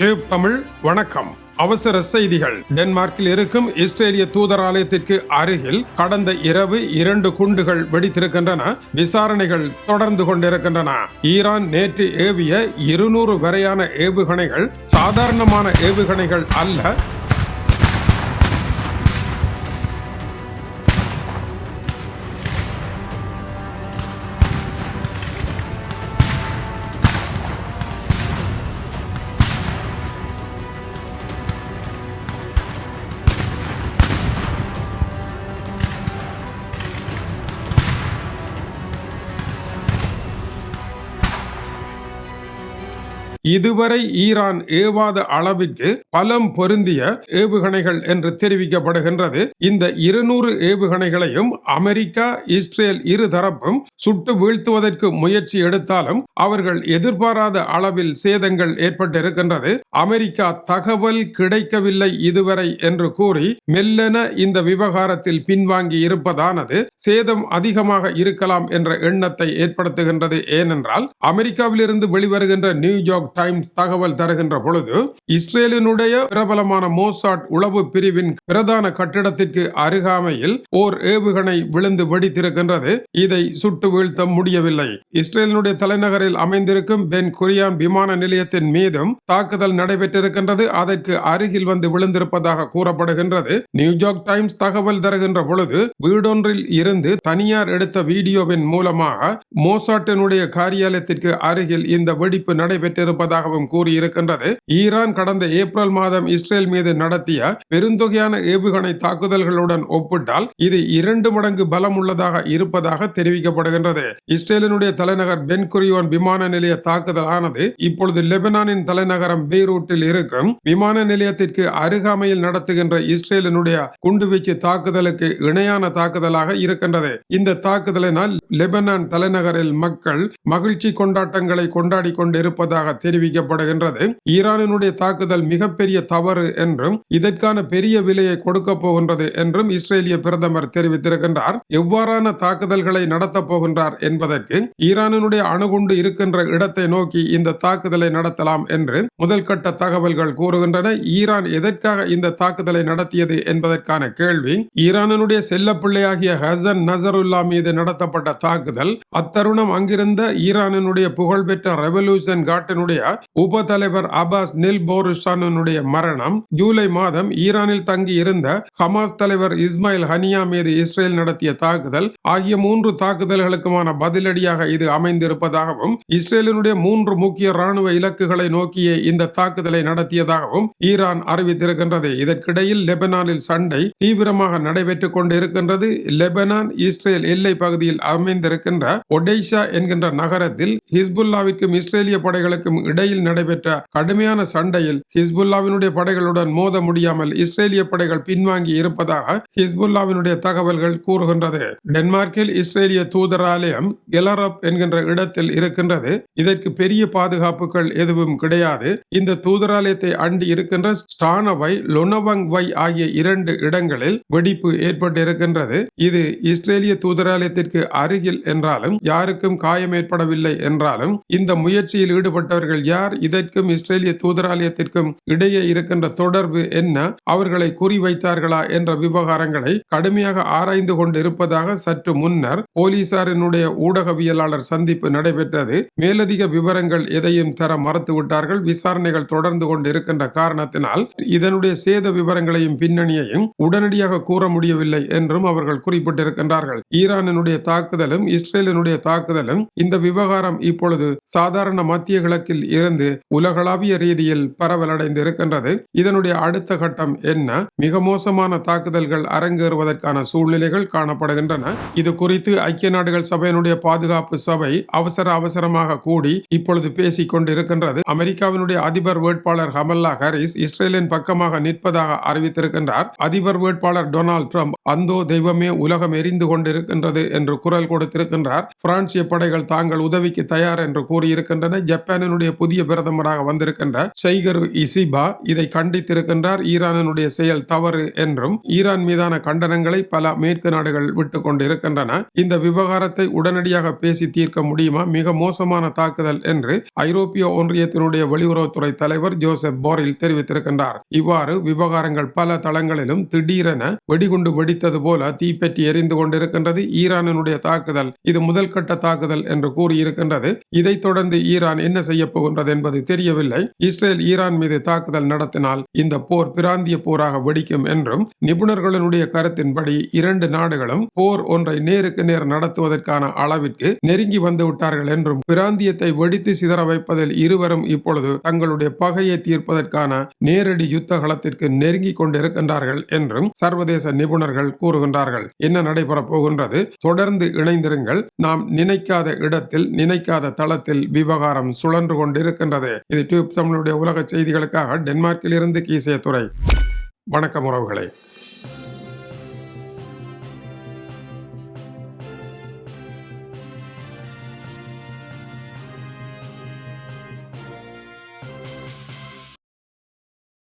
Tube Tamil வணக்கம். அவசர செய்திகள். டென்மார்க்கில் இருக்கும் இஸ்ரேலிய தூதராலயத்திற்கு அருகில் கடந்த இரவு இரண்டு குண்டுகள் வெடித்திருக்கின்றன. விசாரணைகள் தொடர்ந்து கொண்டிருக்கின்றன. ஈரான் நேற்று ஏவிய இருநூறு வரையான ஏவுகணைகள் சாதாரணமான ஏவுகணைகள் அல்ல இதுவரை ஈரான் ஏவாத அளவிற்கு பலம் பொருந்திய ஏவுகணைகள் என்று தெரிவிக்கப்படுகின்றது. இந்த இருநூறு ஏவுகணைகளையும் அமெரிக்கா இஸ்ரேல் இரு தரப்பும் சுட்டு வீழ்த்துவதற்கு முயற்சி எடுத்தாலும் அவர்கள் எதிர்பாராத அளவில் சேதங்கள் ஏற்பட்டிருக்கின்றது. அமெரிக்கா தகவல் கிடைக்கவில்லை இதுவரை என்று கூறி மெல்லென இந்த விவகாரத்தில் பின்வாங்கி இருப்பதானது சேதம் அதிகமாக இருக்கலாம் என்ற எண்ணத்தை ஏற்படுத்துகின்றது. ஏனென்றால் அமெரிக்காவிலிருந்து வெளிவருகின்ற நியூயார்க் டைம்ஸ் தகவல் தருகின்ற பொழுது இஸ்ரேலினுடைய பிரபலமான மோசாட் உளவு பிரிவின் பிரதான கட்டிடத்திற்கு அருகாமையில் ஓர் ஏவுகணை விழுந்து வெடித்திருக்கின்றது. இதை சுட்டு வீழ்த்த முடியவில்லை. இஸ்ரேலினுடைய தலைநகரில் அமைந்திருக்கும் பென் குரியான் விமான நிலையத்தின் மீதும் தாக்குதல் நடைபெற்றிருக்கின்றது. அதற்கு அருகில் வந்து விழுந்திருப்பதாக கூறப்படுகின்றது. நியூயார்க் டைம்ஸ் தகவல் தருகின்ற பொழுது வீடொன்றில் இருந்து தனியார் எடுத்த வீடியோவின் மூலமாக மோசாட்டினுடைய காரியாலயத்திற்கு அருகில் இந்த வெடிப்பு நடைபெற்றிருப்பது நடைபெற்றிருப்பதாகவும் கூறியிருக்கின்றது. ஈரான் கடந்த ஏப்ரல் மாதம் இஸ்ரேல் மீது நடத்திய பெருந்தொகையான ஏவுகணை தாக்குதல்களுடன் ஒப்பிட்டால் இது இரண்டு மடங்கு பலம் உள்ளதாக இருப்பதாக தெரிவிக்கப்படுகின்றது. இஸ்ரேலினுடைய தலைநகர் பென்குரியோன் விமான நிலைய தாக்குதல் ஆனது இப்பொழுது லெபனானின் தலைநகரம் பெய்ரூட்டில் இருக்கும் விமான நிலையத்திற்கு அருகாமையில் நடத்துகின்ற இஸ்ரேலினுடைய குண்டுவீச்சு தாக்குதலுக்கு இணையான தாக்குதலாக இருக்கின்றது. இந்த தாக்குதலினால் லெபனான் தலைநகரில் மக்கள் மகிழ்ச்சி கொண்டாட்டங்களை கொண்டாடி கொண்டிருப்பதாக தெரிவிக்கப்படுகின்றது. ஈரானினுடைய தாக்குதல் மிகப்பெரிய தவறு என்றும் இதற்கான பெரிய விலையை கொடுக்க போகின்றது என்றும் இஸ்ரேலிய பிரதமர் தெரிவித்திருக்கின்றார். எவ்வாறான தாக்குதல்களை நடத்தப் போகின்றார் என்பதற்கு ஈரானினுடைய அணுகுண்டு இருக்கின்ற இடத்தை நோக்கி இந்த தாக்குதலை நடத்தலாம் என்று முதல் கட்ட தகவல்கள் கூறுகின்றன. ஈரான் எதற்காக இந்த தாக்குதலை நடத்தியது என்பதற்கான கேள்வி. ஈரானினுடைய செல்ல பிள்ளையாகிய ஹசன் நசருல்லா மீது நடத்தப்பட்ட தாக்குதல் அத்தருணம் அங்கிருந்த ஈரானினுடைய புகழ்பெற்ற ரெவல்யூஷன் காட்டினுடைய உப தலைவர் அபாஸ் நில் போருஷானுடைய மரணம் ஜூலை மாதம் ஈரானில் தங்கி இருந்த ஹமாஸ் தலைவர் இஸ்மாயில் ஹனியா மீது இஸ்ரேல் நடத்திய தாக்குதல் ஆகிய மூன்று தாக்குதல்களுக்குமான பதிலடியாக இது அமைந்திருப்பதாகவும் இஸ்ரேலினுடைய மூன்று முக்கிய ராணுவ இலக்குகளை நோக்கியே இந்த தாக்குதலை நடத்தியதாகவும் ஈரான் அறிவித்திருக்கின்றது. இதற்கிடையில் லெபனானில் சண்டை தீவிரமாக நடைபெற்றுக் கொண்டிருக்கின்றது. லெபனான் இஸ்ரேல் எல்லை பகுதியில் அமைந்திருக்கின்ற ஒடேஷா என்கின்ற நகரத்தில் ஹிஸ்புல்லாவிற்கும் இஸ்ரேலிய படைகளுக்கும் இடையில் நடைபெற்ற கடுமையான சண்டையில் ஹிஸ்புல்லாவினுடைய படைகளுடன் மோத முடியாமல் இஸ்ரேலிய படைகள் பின்வாங்கி இருப்பதாக ஹிஸ்புல்லாவினுடைய தகவல்கள் கூறுகின்றது. டென்மார்க்கில் இஸ்ரேலிய தூதராலயம் கெலரப் என்கின்ற இடத்தில் இருக்கின்றது. இதற்கு பெரிய பாதுகாப்புகள் எதுவும் கிடையாது. இந்த தூதராலயத்தை அண்டி இருக்கின்ற ஸ்டானவை லொனவங்வை ஆகிய இரண்டு இடங்களில் வெடிப்பு ஏற்பட்டு இருக்கின்றது இது இஸ்ரேலிய தூதராலயத்திற்கு அருகில் என்றாலும் யாருக்கும் காயம் ஏற்படவில்லை என்றாலும் இந்த முயற்சியில் ஈடுபட்டவர்கள் அவர்கள் யார்? இதற்கும் இஸ்ரேலிய தூதராலயத்திற்கும் இடையே இருக்கின்ற தொடர்பு என்ன? அவர்களை குறிவைத்தார்களா என்ற விவகாரங்களை கடுமையாக ஆராய்ந்து கொண்டிருப்பதாக சற்று முன்னர் போலீசாரினுடைய ஊடகவியலாளர் சந்திப்பு நடைபெற்றது. மேலதிக விவரங்கள் எதையும் தர மறுத்துவிட்டார்கள் விசாரணைகள் தொடர்ந்து கொண்டிருக்கின்ற காரணத்தினால் இதனுடைய சேத விவரங்களையும் பின்னணியையும் உடனடியாக கூற முடியவில்லை என்றும் அவர்கள் குறிப்பிட்டிருக்கின்றார்கள். ஈரானினுடைய தாக்குதலும் இஸ்ரேலினுடைய தாக்குதலும் இந்த விவகாரம் இப்பொழுது சாதாரண மத்திய கிழக்கில் இருந்து உலகளாவிய ரீதியில் பரவலடைந்து இருக்கின்றது இதனுடைய அடுத்த கட்டம் என்ன? மிக மோசமான தாக்குதல்கள் அரங்கேறுவதற்கான சூழ்நிலைகள் காணப்படுகின்றன. இது குறித்து ஐக்கிய நாடுகள் சபையினுடைய பாதுகாப்பு சபை அவசர அவசரமாக கூடி இப்பொழுது பேசிக் கொண்டிருக்கின்றது. அமெரிக்காவினுடைய அதிபர் வேட்பாளர் ஹமல்லா ஹாரிஸ் இஸ்ரேலின் பக்கமாக நிற்பதாக அறிவித்திருக்கின்றார். அதிபர் வேட்பாளர் டொனால்ட் ட்ரம்ப் அந்தோ தெய்வமே உலகம் எரிந்து கொண்டிருக்கின்றது என்று குரல் கொடுத்திருக்கின்றார். பிரான்சிய படைகள் தாங்கள் உதவிக்கு தயார் என்று கூறியிருக்கின்றன. ஜப்பானினுடைய புதிய பிரதமராக வந்திருக்கின்ற சைகரு இசிபா இதை கண்டித்திருக்கின்றார். ஈரானினுடைய செயல் தவறு என்றும் ஈரான் மீதான கண்டனங்களை பல மேற்கு நாடுகள் விட்டுக் கொண்டிருக்கின்றன இந்த விவகாரத்தை உடனடியாக பேசி தீர்க்க முடியுமா? மிக மோசமான தாக்குதல் என்று ஐரோப்பிய ஒன்றியத்தினுடைய வெளியுறவுத்துறை தலைவர் ஜோசப் போரில் தெரிவித்திருக்கின்றார். இவ்வாறு விவகாரங்கள் பல தளங்களிலும் திடீரென வெடிகுண்டு வெடித்தது போல தீப்பற்றி எரிந்து கொண்டிருக்கின்றது. ஈரானினுடைய தாக்குதல் இது முதல் கட்ட தாக்குதல் என்று கூறியிருக்கின்றது. இதைத் தொடர்ந்து ஈரான் என்ன செய்ய போகின்றது என்பது தெரியவில்லை. இஸ்ரேல் ஈரான் மீது தாக்குதல் நடத்தினால் இந்த போர் பிராந்திய போராக வெடிக்கும் என்றும் நிபுணர்களுடைய கருத்தின்படி இரண்டு நாடுகளும் போர் ஒன்றை நேருக்கு நேர் நடத்துவதற்கான அளவிற்கு நெருங்கி வந்துவிட்டார்கள் என்றும் பிராந்தியத்தை வெடித்து சிதற வைப்பதில் இருவரும் இப்பொழுது தங்களுடைய பகையை தீர்ப்பதற்கான நேரடி யுத்த களத்திற்கு நெருங்கி கொண்டிருக்கின்றார்கள் என்றும் சர்வதேச நிபுணர்கள் கூறுகின்றார்கள். என்ன நடைபெறப் போகின்றது? தொடர்ந்து இணைந்திருங்கள். நாம் நினைக்காத இடத்தில் நினைக்காத தளத்தில் விவகாரம் சுழன்று கொண்டு கொண்டிருக்கின்றது. இது டியூப் தமிழுடைய உலக செய்திகளுக்காக டென்மார்க்கில் இருந்து கீசே துறை வணக்கம் உறவுகளை.